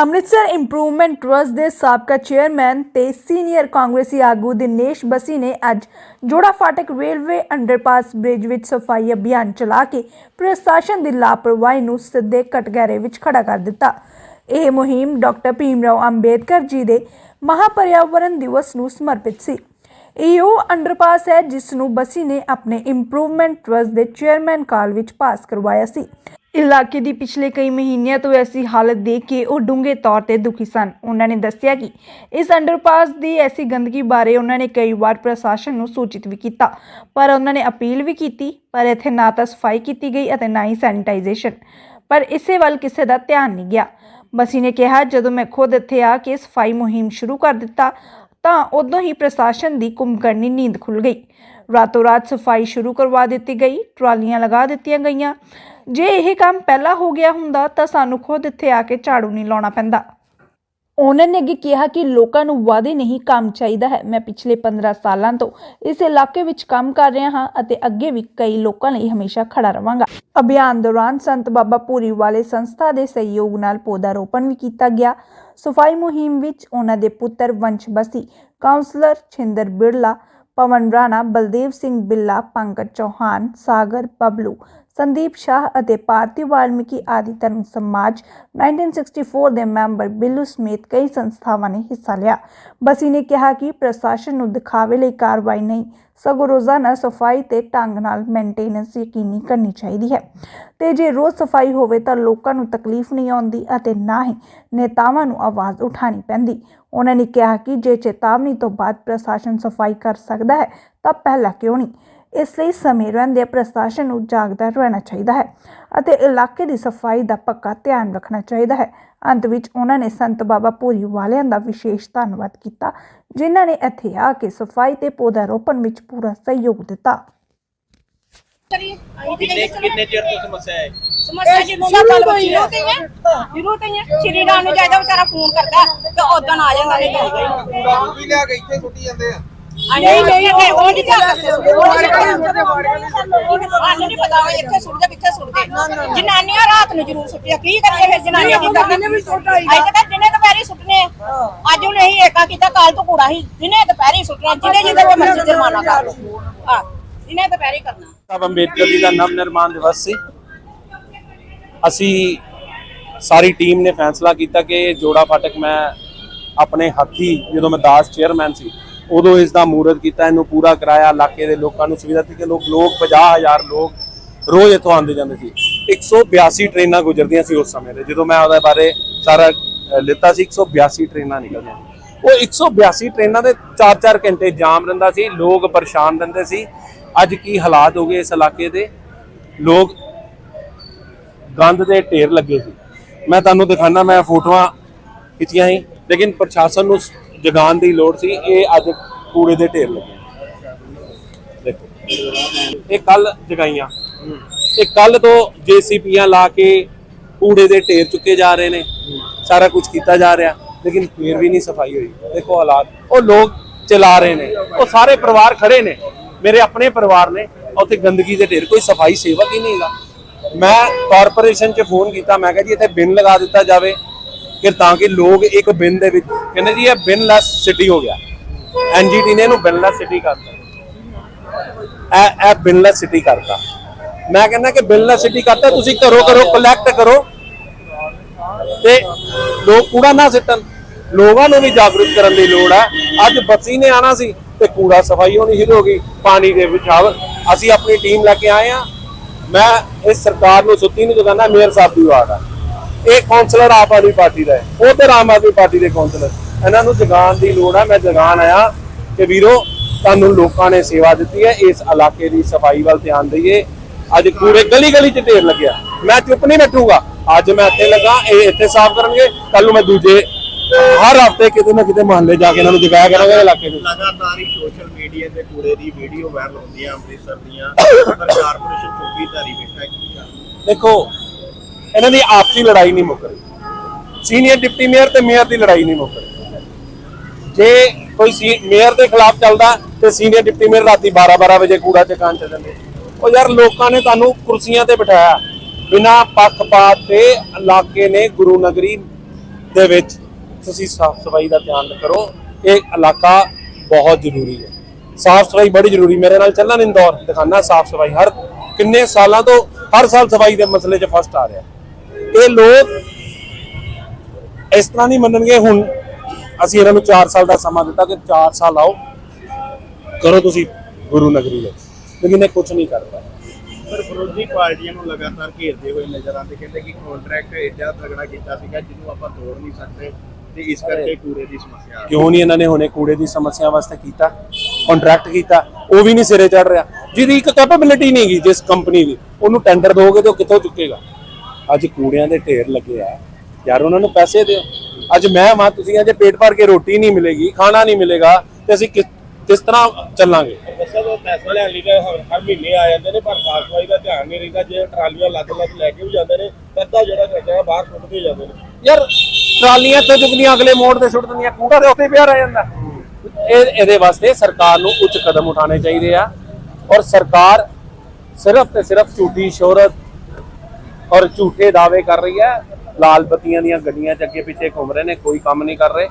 Amritsar improvement trust ਦੇ ਸਾਬਕਾ chairman ਤੇ ਸੀਨੀਅਰ ਕਾਂਗਰਸੀ ਆਗੂ ਦਿਨੇਸ਼ ਬਸੀ ਨੇ ਅੱਜ ਜੋੜਾ ਫਾਟਕ ਰੇਲਵੇ ਅੰਡਰਪਾਸ ਬ੍ਰਿਜ ਵਿੱਚ ਸਫ਼ਾਈ ਅਭਿਆਨ ਚਲਾ ਕੇ ਪ੍ਰਸ਼ਾਸਨ ਦੀ ਲਾਪਰਵਾਹੀ ਨੂੰ ਸਿੱਧੇ ਕਟਗਰੇ ਵਿੱਚ ਖੜਾ ਕਰ ਦਿੱਤਾ। ਇਹ ਮੁਹਿੰਮ ਡਾਕਟਰ ਭੀਮਰਾਓ ਅੰਬੇਦਕਰ ਜੀ ਦੇ ਮਹਾਪਰਿਆਵਰਣ ਦਿਵਸ ਨੂੰ ਸਮਰਪਿਤ ਸੀ। ਇਹ ਉਹ ਅੰਡਰਪਾਸ ਹੈ ਜਿਸ ਨੂੰ ਬਸੀ ਨੇ ਆਪਣੇ ਇੰਪਰੂਵਮੈਂਟ ਟਰਸਟ ਦੇ ਚੇਅਰਮੈਨ ਕਾਲ ਵਿੱਚ ਪਾਸ ਕਰਵਾਇਆ ਸੀ। ਇਲਾਕੇ ਦੀ ਪਿਛਲੇ ਕਈ ਮਹੀਨਿਆਂ ਤੋਂ ਐਸੀ ਹਾਲਤ ਦੇਖ ਕੇ ਉਹ ਡੂੰਘੇ ਤੌਰ ਤੇ ਦੁਖੀ ਸਨ। ਉਹਨਾਂ ਨੇ ਦੱਸਿਆ ਕਿ ਇਸ ਅੰਡਰਪਾਸ ਦੀ ਐਸੀ ਗੰਦਗੀ ਬਾਰੇ ਉਹਨਾਂ ਨੇ ਕਈ ਵਾਰ ਪ੍ਰਸ਼ਾਸਨ ਨੂੰ ਸੂਚਿਤ ਵੀ ਕੀਤਾ, ਪਰ ਉਹਨਾਂ ਨੇ ਅਪੀਲ ਵੀ ਕੀਤੀ, ਪਰ ਇੱਥੇ ਨਾ ਤਾਂ ਸਫ਼ਾਈ ਕੀਤੀ ਗਈ ਅਤੇ ਨਾ ਹੀ ਸੈਨੀਟਾਈਜੇਸ਼ਨ। ਪਰ ਇਸੇ ਵੱਲ ਕਿਸੇ ਦਾ ਧਿਆਨ ਨਹੀਂ ਗਿਆ। ਬਸੀ ਨੇ ਕਿਹਾ, ਜਦੋਂ ਮੈਂ ਖੁਦ ਇੱਥੇ ਆ ਕੇ ਸਫ਼ਾਈ ਮੁਹਿੰਮ ਸ਼ੁਰੂ ਕਰ ਦਿੱਤਾ, ਤਾਂ ਉਦੋਂ ਹੀ ਪ੍ਰਸ਼ਾਸਨ ਦੀ ਕੁੰਭਕਰਨੀ ਨੀਂਦ ਖੁੱਲ ਗਈ। ਰਾਤੋਂ ਰਾਤ ਸਫ਼ਾਈ ਸ਼ੁਰੂ ਕਰਵਾ ਦਿੱਤੀ ਗਈ, ਟਰਾਲੀਆਂ ਲਗਾ ਦਿੱਤੀਆਂ ਗਈਆਂ ਜੇ ਇਹ ਕੰਮ ਪਹਿਲਾਂ ਹੋ ਗਿਆ ਹੁੰਦਾ ਤਾਂ ਸਾਨੂੰ ਖੁਦ ਇੱਥੇ ਆ ਕੇ ਝਾੜੂ ਨਹੀਂ ਲਾਉਣਾ ਪੈਂਦਾ। ਉਹਨਾਂ ਨੇ ਅੱਗੇ ਕਿਹਾ ਕਿ ਲੋਕਾਂ ਨੂੰ ਵਾਅਦੇ ਨਹੀਂ ਕੰਮ ਚਾਹੀਦਾ ਹੈ। ਮੈਂ ਪਿਛਲੇ 15 ਸਾਲਾਂ ਤੋਂ ਇਸ ਇਲਾਕੇ ਵਿੱਚ ਕੰਮ ਕਰ ਰਿਹਾ ਹਾਂ ਅਤੇ ਅੱਗੇ ਵੀ ਕਈ ਲੋਕਾਂ ਲਈ ਹਮੇਸ਼ਾ ਖੜਾ ਰਵਾਂਗਾ। ਅਭਿਆਨ ਦੌਰਾਨ ਸੰਤ ਬਾਬਾ ਪੂਰੀ ਵਾਲੇ ਸੰਸਥਾ ਦੇ ਸਹਿਯੋਗ ਨਾਲ ਪੌਦਾ ਰੋਪਣ ਵੀ ਕੀਤਾ ਗਿਆ। ਸਫ਼ਾਈ ਮੁਹਿੰਮ ਵਿੱਚ ਉਹਨਾਂ ਦੇ ਪੁੱਤਰ ਵੰਸ਼ ਬਸੀ ਕਾਉਂਸਲਰ ਛਿੰਦਰ ਬਿਰਲਾ, ਪਵਨ ਰਾਣਾ, ਬਲਦੇਵ ਸਿੰਘ ਬਿੱਲਾ ਪੰਕਜ ਚੌਹਾਨ, ਸਾਗਰ ਬਬਲੂ ਸੰਦੀਪ ਸ਼ਾਹ ਅਤੇ ਭਾਰਤੀ ਵਾਲਮੀਕੀ ਆਦਿ ਧਰਮ ਸਮਾਜ 1964 ਦੇ ਮੈਂਬਰ ਬਿੱਲੂ ਸਮੇਤ ਕਈ ਸੰਸਥਾਵਾਂ ਨੇ ਹਿੱਸਾ ਲਿਆ। ਬਸੀ ਨੇ ਕਿਹਾ ਕਿ ਪ੍ਰਸ਼ਾਸਨ ਨੂੰ ਦਿਖਾਵੇ ਲਈ ਕਾਰਵਾਈ ਨਹੀਂ, ਸਗੋਂ ਰੋਜ਼ਾਨਾ ਸਫ਼ਾਈ ਤੇ ਢੰਗ ਨਾਲ ਮੇਨਟੇਨੈਂਸ ਯਕੀਨੀ ਕਰਨੀ ਚਾਹੀਦੀ ਹੈ। ਤੇ ਜੇ ਰੋਜ਼ ਸਫ਼ਾਈ ਹੋਵੇ ਤਾਂ ਲੋਕਾਂ ਨੂੰ ਤਕਲੀਫ ਨਹੀਂ ਆਉਂਦੀ ਅਤੇ ਨਾ ਹੀ ਨੇਤਾਵਾਂ ਨੂੰ ਆਵਾਜ਼ ਉਠਾਣੀ ਪੈਂਦੀ। ਉਹਨਾਂ ਨੇ ਕਿਹਾ ਕਿ ਜੇ ਚੇਤਾਵਨੀ ਤੋਂ ਬਾਅਦ ਪ੍ਰਸ਼ਾਸਨ ਸਫ਼ਾਈ ਕਰ ਸਕਦਾ ਹੈ, ਤਾਂ ਪਹਿਲਾਂ ਕਿਉਂ ਨਹੀਂ? ਇਸ ਲਈ ਸਮੇਂ ਰਹਿੰਦੇ ਪ੍ਰਸ਼ਾਸਨ ਨੂੰ ਜਾਗਦਾ ਰਹਿਣਾ ਚਾਹੀਦਾ ਹੈ ਅਤੇ ਇਲਾਕੇ ਦੀ ਸਫ਼ਾਈ ਦਾ ਪੱਕਾ ਧਿਆਨ ਰੱਖਣਾ ਚਾਹੀਦਾ ਹੈ। ਅੰਤ ਵਿੱਚ ਉਹਨਾਂ ਨੇ ਸੰਤ ਬਾਬਾ ਪੂਰੀ ਵਾਲਿਆਂ ਦਾ ਵਿਸ਼ੇਸ਼ ਧੰਨਵਾਦ ਕੀਤਾ ਜਿਨ੍ਹਾਂ ਨੇ ਇੱਥੇ ਆ ਕੇ ਸਫ਼ਾਈ ਤੇ ਪੌਦਾ ਰੋਪਣ ਵਿੱਚ ਪੂਰਾ ਸਹਿਯੋਗ ਦਿੱਤਾ। ਕਿੰਨੇ ਕਿੰਨੇ ਚਿਰ ਤੋਂ ਸਮੱਸਿਆ ਹੈ? ਸਮੱਸਿਆ ਜਦੋਂ ਦਾ ਗੱਲ ਬਚੀ ਹੋ ਗਈ ਹੈ ਸ਼ੁਰੂ ਤੋਂ ਹੀ ਹੈ। ਸ਼੍ਰੀ ਰਾਮ ਨੂੰ ਜਾਇਦਾ ਵਿਚਾਰਾ ਫੋਨ ਕਰਦਾ ਤੇ ਉਦੋਂ ਆ ਜਾਂਦਾ ਨਹੀਂ ਜਾਈਦਾ ਉਹ ਵੀ ਲਿਆ ਕੇ ਇੱਥੇ ਸੁੱਟੀ ਜਾਂਦੇ ਆ। ਨਹੀਂ ਨਹੀਂ ਨਹੀਂ ਉਹ ਨਹੀਂ ਜਾ ਸਕਦੇ ਉਹ ਨਹੀਂ ਪਤਾ ਉਹ ਇੱਥੇ ਸੁੱਟਦੇ ਕਿੱਥੇ ਸੁੱਟਦੇ ਜਨਾਨੀਆਂ ਰਾਤ ਨੂੰ ਜ਼ਰੂਰ ਸੁੱਟਿਆ ਕੀ ਕਰੀਏ ਫਿਰ ਜਨਾਨੀਆਂ ਕੀ ਕਰਨਾ ਵੀ ਸੁੱਟ ਆਈ ਅੱਜ ਤੱਕ ਦਿਨੇ ਦੁਪਹਿਰੇ ਸੁੱਟਨੇ ਆ। ਅੱਜ ਹੁਣ ਇਹੀ ਏਕਾ ਕੀਤਾ ਕੱਲ ਤੋਂ ਕੂੜਾ ਹੀ ਦਿਨੇ ਦੁਪਹਿਰੇ ਸੁੱਟਣਾ ਜਿਹਦੇ ਜਿਹਦੇ ਤੇ ਮਰਜ਼ੀ ਜੁਰਮਾਨਾ ਕਰ ਲਓ। ਹਾਂ ਦਿਨੇ ਦੁਪਹਿਰੇ ਕਰਨਾ। ਸਾਹਿਬ ਅੰਬੇਦਕਰ ਜੀ ਦਾ ਨਵ ਨਿਰਮਾਣ ਦਿਵਸ ਸੀ। ਅਸੀਂ ਸਾਰੀ ਟੀਮ ਨੇ ਫੈਸਲਾ ਕੀਤਾ ਕਿ ਜੋੜਾ ਫਾਟਕ ਮੈਂ ਆਪਣੇ ਹੱਥੀ ਜਦੋਂ ਮੈਂ ਦਾਸ ਚੇਅਰਮੈਨ ਸੀ ਉਦੋਂ ਇਸ ਦਾ ਮੂਰਤ ਕੀਤਾ, ਇਹਨੂੰ ਪੂਰਾ ਕਰਾਇਆ, ਇਲਾਕੇ ਦੇ ਲੋਕਾਂ ਨੂੰ ਸੁਵਿਧਾ ਦਿੱਤੀ ਕਿ ਲੋਕ ਲੋਕ 50000 ਲੋਕ ਰੋਜ਼ ਇੱਥੋਂ ਆਉਂਦੇ ਜਾਂਦੇ ਸੀ। 182 ਟ੍ਰੇਨਾਂ ਗੁਜ਼ਰਦੀਆਂ ਸੀ ਉਸ ਸਮੇਂ ਦੇ, ਜਦੋਂ ਮੈਂ ਉਹਦੇ ਬਾਰੇ ਸਾਰਾ ਲਿੱਤਾ ਸੀ 182 ਟ੍ਰੇਨਾਂ ਨਿਕਲਦੀਆਂ ਉਹ 182 ਟ੍ਰੇਨਾਂ ਦੇ 4-4 ਘੰਟੇ ਜਾਮ ਰਹਿੰਦਾ ਸੀ, ਲੋਕ ਪਰੇਸ਼ਾਨ ਰਹਿੰਦੇ ਸੀ। ਅੱਜ ਕੀ ਹਾਲਾਤ ਹੋ ਗਏ ਇਸ ਇਲਾਕੇ ਦੇ? ਲੋਕ ਗੰਦ ਦੇ ਢੇਰ ਲੱਗੇ ਸੀ। ਮੈਂ ਤੁਹਾਨੂੰ ਦਿਖਾਣਾ ਮੈਂ ਫੋਟੋਆਂ ਖਿੱਚੀਆਂ ਸੀ, ਲੇਕਿਨ ਪ੍ਰਸ਼ਾਸਨ ਨੂੰ ਜਗਾਉਣ ਦੀ ਲੋੜ ਸੀ, ਇਹ ਅੱਜ ਕੂੜੇ ਦੇ ਢੇਰ ਲੱਗੇ। ਦੇਖੋ, ਇਹ ਕੱਲ ਜਗਾਈਆਂ। ਇਹ ਕੱਲ ਤੋਂ ਜੀਸੀਪੀਆਂ ਲਾ ਕੇ ਕੂੜੇ ਦੇ ਢੇਰ ਚੁੱਕੇ ਜਾ ਰਹੇ ਨੇ। ਸਾਰਾ ਕੁਝ ਕੀਤਾ ਜਾ ਰਿਹਾ, ਲੇਕਿਨ ਫੇਰ ਵੀ ਨਹੀਂ ਸਫ਼ਾਈ ਹੋਈ। ਦੇਖੋ ਹਾਲਾਤ, ਉਹ ਲੋਕ ਚਲਾ ਰਹੇ ਨੇ। ਉਹ ਸਾਰੇ ਪਰਿਵਾਰ ਖੜੇ ਨੇ। ਮੇਰੇ ਆਪਣੇ ਪਰਿਵਾਰ ਨੇ, ਉੱਥੇ ਗੰਦਗੀ ਦੇ ਢੇਰ, ਕੋਈ ਸਫ਼ਾਈ ਸੇਵਕ ਹੀ ਨਹੀਂਗਾ ਮੈਂ ਕਾਰਪੋਰੇਸ਼ਨ 'ਚ ਫੋਨ ਕੀਤਾ, ਮੈਂ ਕਿਹਾ ਜੀ, ਇੱਥੇ ਬਿਨ ਲਗਾ ਦਿੱਤਾ ਜਾਵੇ। ਕਿ ਤਾਂ ਕਿ ਲੋਕ ਇੱਕ ਬਿਨ ਦੇ ਵਿੱਚ, ਕਹਿੰਦੇ ਜੀ ਇਹ ਬਿਨ ਸਿਟੀ ਹੋ ਗਿਆ। ਐਨਜੀਟੀ ਨੇ ਇਹਨੂੰ ਬਿਨ ਸਿਟੀ ਕਰਤਾ। ਇਹ ਇਹ ਬਿਨ ਸਿਟੀ ਕਰਤਾ। ਮੈਂ ਕਹਿੰਦਾ ਕਿ ਬਿਨ ਸਿਟੀ ਕਰਤਾ, ਤੁਸੀਂ ਘਰੋ ਘਰੋ ਕਲੈਕਟ ਕਰੋ। ਤੇ ਲੋਕ ਕੂੜਾ ਨਾ ਸਿੱਟਣ। ਲੋਕਾਂ ਨੂੰ ਵੀ ਜਾਗਰੂਕ ਕਰਨ ਦੀ ਲੋੜ ਹੈ। ਅੱਜ ਬੱਸੀ ਨੇ ਆਣਾ ਸੀ ਤੇ ਕੂੜਾ ਸਫ਼ਾਈ ਹੋਣੀ ਸ਼ੁਰੂ ਹੋ ਗਈ, ਪਾਣੀ ਦੇ ਵਿਛਾਵ। ਅਸੀਂ ਆਪਣੀ ਟੀਮ ਲੈ ਕੇ ਆਏ ਆ ਮੈਂ ਇਸ ਸਰਕਾਰ ਨੂੰ, ਸੁੱਤੀ ਨੂੰ ਜਗਾਣਾ ਮੇਅਰ ਸਾਹਿਬ ਦੀ ਵਾਰਡ ਆ। ਇਹ ਕਾਉਂਸਲਰ ਆਪ ਆਦਮੀ ਪਾਰਟੀ ਦਾ ਹੈ। ਉਧਰ ਆਮ ਆਦਮੀ ਪਾਰਟੀ ਦੇ ਕਾਉਂਸਲਰ ਇਹਨਾਂ ਨੂੰ ਜਗਾਉਣ ਦੀ ਲੋੜ ਹੈ ਮੈਂ ਜਗਾਉਣ ਆਇਆ ਕਿ ਵੀਰੋ ਤੁਹਾਨੂੰ ਲੋਕਾਂ ਨੇ ਸੇਵਾ ਦਿੱਤੀ ਹੈ। ਇਸ ਇਲਾਕੇ ਦੀ ਸਫ਼ਾਈ ਵੱਲ ਧਿਆਨ ਦਈਏ। ਅੱਜ ਪੂਰੇ ਗਲੀ ਗਲੀ 'ਚ ਢੇਰ ਲੱਗਿਆ। ਮੈਂ ਚੁੱਪ ਨਹੀਂ ਬੈਠੂਗਾ। ਅੱਜ ਮੈਂ ਇੱਥੇ ਲੱਗਾ। ਇਹ ਇੱਥੇ ਸਾਫ਼ ਕਰਨਗੇ। ਕੱਲ ਨੂੰ ਮੈਂ ਦੂਜੇ ਹਰ ਹਫ਼ਤੇ ਕਿਤੇ ਨਾ ਕਿਤੇ ਮਹੱਲੇ ਜਾ ਕੇ ਇਹਨਾਂ ਨੂੰ ਜਗਾਇਆ ਕਰਾਂਗਾ ਇਲਾਕੇ ਨੂੰ। ਲਗਾਤਾਰ ਹੀ ਸੋਸ਼ਲ ਮੀਡੀਆ ਤੇ ਕੂੜੇ ਦੀ ਵੀਡੀਓ ਵਾਇਰਲ ਹੁੰਦੀਆਂ ਅੰਮ੍ਰਿਤਸਰ ਦੀਆਂ। ਪਰ ਕਾਰਪੋਰੇਸ਼ਨ ਚੁੱਪੀ ਧਾਰੀ ਬੈਠਾ ਕੀ ਕਰ ਦੇਖੋ ਇਹਨਾਂ ਦੀ ਆਪਸੀ ਲੜਾਈ ਨਹੀਂ ਮੁੱਕ ਰਹੀ। ਸੀਨੀਅਰ ਡਿਪਟੀ ਮੇਅਰ ਤੇ ਮੇਅਰ ਦੀ ਲੜਾਈ ਨਹੀਂ ਮੁੱਕ ਰਹੀ। ਜੇ ਕੋਈ ਮੇਅਰ ਦੇ ਖਿਲਾਫ ਚੱਲਦਾ ਤੇ ਸੀਨੀਅਰ ਡਿਪਟੀ ਮੇਅਰ ਰਾਤੀ 12-12 ਵਜੇ ਕੂੜਾ ਚਕਾਨ ਚ ਜਾਂਦੇ। ਉਹ ਯਾਰ ਲੋਕਾਂ ਨੇ ਤੁਹਾਨੂੰ ਕੁਰਸੀਆਂ ਤੇ ਬਿਠਾਇਆ। ਬਿਨਾ ਪੱਖਪਾਤ ਤੇ ਇਲਾਕੇ ਨੇ ਗੁਰੂ ਨਗਰੀ ਦੇ ਵਿੱਚ ਤੁਸੀਂ ਸਾਫ਼ ਸਫ਼ਾਈ ਦਾ ਧਿਆਨ ਕਰੋ। ਇਹ ਇਲਾਕਾ ਬਹੁਤ ਜ਼ਰੂਰੀ ਹੈ। ਸਾਫ਼ ਸਫ਼ਾਈ ਬੜੀ ਜ਼ਰੂਰੀ। ਮੇਰੇ ਨਾਲ ਚੱਲਣ ਇੰਦੌਰ। ਦਿਖਾਣਾ ਸਾਫ਼ ਸਫ਼ਾਈ। ਹਰ ਕਿੰਨੇ ਸਾਲਾਂ ਤੋਂ ਹਰ ਸਾਲ ਸਫ਼ਾਈ ਦੇ ਮਸਲੇ 'ਚ ਫਸਟ ਆ ਰਿਹਾ। ਇਹ ਲੋਕ ਇਸ ਤਰ੍ਹਾਂ ਨਹੀਂ ਮੰਨਣਗੇ ਹੁਣ ਅਸੀਂ ਇਹਨਾਂ ਨੂੰ 4 ਸਾਲ ਦਾ ਸਮਾਂ ਦਿੱਤਾ ਕਿ 4 ਸਾਲ ਆਓ ਕਰੋ ਤੁਸੀਂ ਗੁਰੂ ਨਗਰੀ ਵਿੱਚ। ਲੇਕਿਨ ਇਹ ਕੁਝ ਨਹੀਂ ਕਰਦਾ। ਪਰ ਵਿਰੋਧੀ ਪਾਰਟੀਆਂ ਨੂੰ ਲਗਾਤਾਰ ਘੇਰਦੇ ਹੋਏ ਨਜ਼ਰ ਆਉਂਦੇ ਕਹਿੰਦੇ ਕਿ ਕੰਟਰੈਕਟ ਏਡਾ ਤਗੜਾ ਕੀਤਾ ਸੀਗਾ ਜਿਹਨੂੰ ਆਪਾਂ ਤੋੜ ਨਹੀਂ ਸਕਦੇ ਤੇ ਇਸ ਕਰਕੇ ਕੂੜੇ ਦੀ ਸਮੱਸਿਆ ਕਿਉਂ ਨਹੀਂ ਇਹਨਾਂ ਨੇ ਹੁਣੇ ਕੂੜੇ ਦੀ ਸਮੱਸਿਆ ਵਾਸਤੇ ਕੀਤਾ ਕੰਟਰੈਕਟ ਕੀਤਾ ਉਹ ਵੀ ਨਹੀਂ ਸਿਰੇ ਚੜ ਰਿਹਾ। ਜਿਹਦੀ ਇੱਕ ਕੈਪੇਬਿਲਿਟੀ ਨਹੀਂ ਗਈ ਜਿਸ ਕੰਪਨੀ ਦੀ। ਉਹਨੂੰ ਟੈਂਡਰ ਦੋਗੇ ਤੇ ਉਹ ਕਿੱਥੋਂ ਚੁੱਕੇਗਾ? ਅੱਜ ਕੂੜਿਆਂ ਦੇ ਢੇਰ ਲੱਗੇ ਆ। ਯਾਰ ਉਹਨਾਂ ਨੂੰ ਪੈਸੇ ਦਿਓ। ਅੱਜ ਮੈਂ ਮਾਂ ਤੁਸੀਂ ਅੱਜ ਪੇਟ ਭਰ ਕੇ ਰੋਟੀ ਨਹੀਂ ਮਿਲੇਗੀ ਖਾਣਾ ਨਹੀਂ ਮਿਲੇਗਾ ਤੇ ਅਸੀਂ ਕਿਸ ਕਿਸ ਤਰ੍ਹਾਂ ਚੱਲਾਂਗੇ? ਦੱਸਿਆ ਤਾਂ ਪੈਸਾ ਲੈਣ ਲਈ ਤਾਂ ਹਰ ਹਰ ਮਹੀਨੇ ਆ ਜਾਂਦੇ ਨੇ ਪਰ ਸਾਫ਼ ਸਫ਼ਾਈ ਦਾ ਧਿਆਨ ਨਹੀਂ ਰਹਿੰਦਾ। ਜੇ ਟਰਾਲੀਆਂ ਲੱਗ ਲੱਗ ਲੈ ਕੇ ਵੀ ਜਾਂਦੇ ਨੇ ਤਾਂ ਅੱਧਾ ਜਿਹੜਾ ਖਰਚਾ ਬਾਹਰ ਸੁੱਟਦੇ ਜਾਂਦੇ ਨੇ। ਯਾਰ ਟਰਾਲੀਆਂ ਤੇ ਚੁੱਕਦੀਆਂ ਅਗਲੇ ਮੋੜ ਤੇ ਸੁੱਟ ਦਿੰਦੀਆਂ ਕੂੜਾ ਦੇ ਉੱਤੇ ਪਿਆ ਰਹਿ ਜਾਂਦਾ। ਇਹ ਇਹਦੇ ਵਾਸਤੇ ਸਰਕਾਰ ਨੂੰ ਉੱਚ ਕਦਮ ਉਠਾਉਣੇ ਚਾਹੀਦੇ ਆ। ਔਰ ਸਰਕਾਰ ਸਿਰਫ ਤੇ ਸਿਰਫ ਝੂਠੀ ਸ਼ੋਹਰਤ ਔਰ ਝੂਠੇ ਦਾਅਵੇ ਕਰ ਰਹੀ ਹੈ। ਲਾਲ ਬੱਤੀਆਂ ਦੀਆਂ ਗੱਡੀਆਂ ਚ ਅੱਗੇ ਪਿੱਛੇ ਘੁੰਮ ਰਹੇ ਨੇ, ਕੋਈ ਕੰਮ ਨਹੀਂ ਕਰ ਰਹੇ।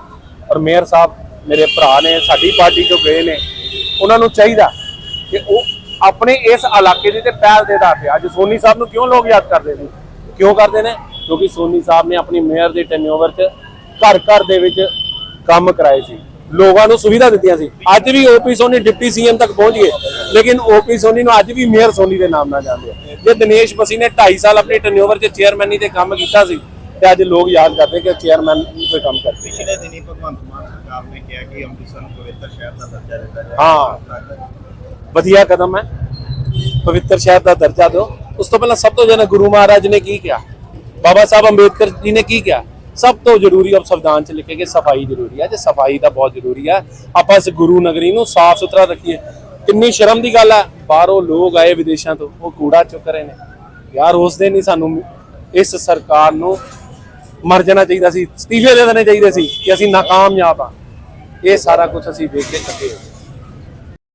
ਔਰ ਮੇਅਰ ਸਾਹਿਬ ਮੇਰੇ ਭਰਾ ਨੇ, ਸਾਡੀ ਪਾਰਟੀ ਚੋਂ ਗਏ ਨੇ। ਉਹਨਾਂ ਨੂੰ ਚਾਹੀਦਾ ਕਿ ਉਹ ਆਪਣੇ ਇਸ ਇਲਾਕੇ ਦੀ ਤੇ ਪਹਿਲ ਦੇ ਆਧਾਰ ਤੇ, ਅੱਜ ਸੋਨੀ ਸਾਹਿਬ ਨੂੰ ਕਿਉਂ ਲੋਕ ਯਾਦ ਕਰਦੇ ਨੇ? ਕਿਉਂ ਕਰਦੇ ਨੇ? ਕਿਉਂਕਿ ਸੋਨੀ ਸਾਹਿਬ ਨੇ ਆਪਣੀ ਮੇਅਰ ਦੇ ਟੈਨਿਓਵਰ 'ਚ ਘਰ ਘਰ ਦੇ ਵਿੱਚ ਕੰਮ ਕਰਾਏ ਸੀ। ਲੋਕਾਂ ਨੂੰ ਸੁਵਿਧਾ ਦਿੱਤੀਆਂ ਸੀ। ਅੱਜ ਵੀ ਓਪੀ ਸੋਨੀ ਡਿਪਟੀ ਸੀਐਮ ਤੱਕ ਪਹੁੰਚ ਗਏ। ਲੇਕਿਨ ਓਪੀ ਸੋਨੀ ਨੂੰ ਅੱਜ ਵੀ ਮੇਅਰ ਸੋਨੀ ਦੇ ਨਾਮ ਨਾਲ ਜਾਣਦੇ ਆ। ਜੇ ਦਿਨੇਸ਼ ਬਸੀ ਨੇ 2.5 ਸਾਲ ਆਪਣੀ ਟੈਨਿਓਵਰ 'ਚ ਚੇਅਰਮੈਨੀ ਤੇ ਕੰਮ ਕੀਤਾ ਸੀ ਤੇ ਅੱਜ ਲੋਕ ਯਾਦ ਕਰਦੇ ਕਿ ਚੇਅਰਮੈਨ ਕੋਈ ਕੰਮ ਕਰਦੇ ਪਿਛਲੇ ਦਿਨੀ ਭਗਵੰਤ ਮਾਨ ਸਰਕਾਰ ਨੇ ਕਿਹਾ ਕਿ ਅੰਮ੍ਰਿਤਸਰ ਨੂੰ ਪਵਿੱਤਰ ਸ਼ਹਿਰ ਦਾ ਦਰਜਾ ਦਿੱਤਾ ਜਾਏ ਹਾਂ। ਵਧੀਆ ਕਦਮ ਹੈ। ਪਵਿੱਤਰ ਸ਼ਹਿਰ ਦਾ ਦਰਜਾ ਦਿਓ। ਉਸ ਤੋਂ ਪਹਿਲਾਂ ਸਭ ਤੋਂ ਜ਼ਿਆਦਾ ਗੁਰੂ ਮਹਾਰਾਜ ਨੇ ਕੀ ਕਿਹਾ? ਬਾਬਾ ਸਾਹਿਬ ਅੰਬੇਦਕਰ ਜੀ ਨੇ ਕੀ ਕਿਹਾ? ਸਭ ਤੋਂ ਜ਼ਰੂਰੀ ਉਹ ਸੰਵਿਧਾਨ ਚ ਲਿਖੇ ਕਿ ਸਫ਼ਾਈ ਜ਼ਰੂਰੀ ਹੈ ਤੇ ਸਫ਼ਾਈ ਦਾ ਬਹੁਤ ਜ਼ਰੂਰੀ ਹੈ ਆਪਾਂ ਇਸ ਗੁਰੂ ਨਗਰੀ ਨੂੰ ਸਾਫ਼ ਸੁਥਰਾ ਰੱਖੀਏ। ਕਿੰਨੀ ਸ਼ਰਮ ਦੀ ਗੱਲ ਹੈ ਬਾਹਰੋਂ ਲੋਕ ਆਏ ਵਿਦੇਸ਼ਾਂ ਤੋਂ, ਉਹ ਕੂੜਾ ਚੁੱਕ ਰਹੇ ਨੇ। ਯਾਰ ਉਸ ਦਿਨ ਹੀ ਸਾਨੂੰ ਇਸ ਸਰਕਾਰ ਨੂੰ ਮਰ ਜਾਣਾ ਚਾਹੀਦਾ ਸੀ, ਅਸਤੀਫੇ ਦੇ ਦੇਣੇ ਚਾਹੀਦੇ ਸੀ ਕਿ ਅਸੀਂ ਨਾਕਾਮਯਾਬ ਆ। ਇਹ ਸਾਰਾ ਕੁਝ ਅਸੀਂ ਵੇਖ ਕੇ ਚੱਕੇ ਹੋਏ।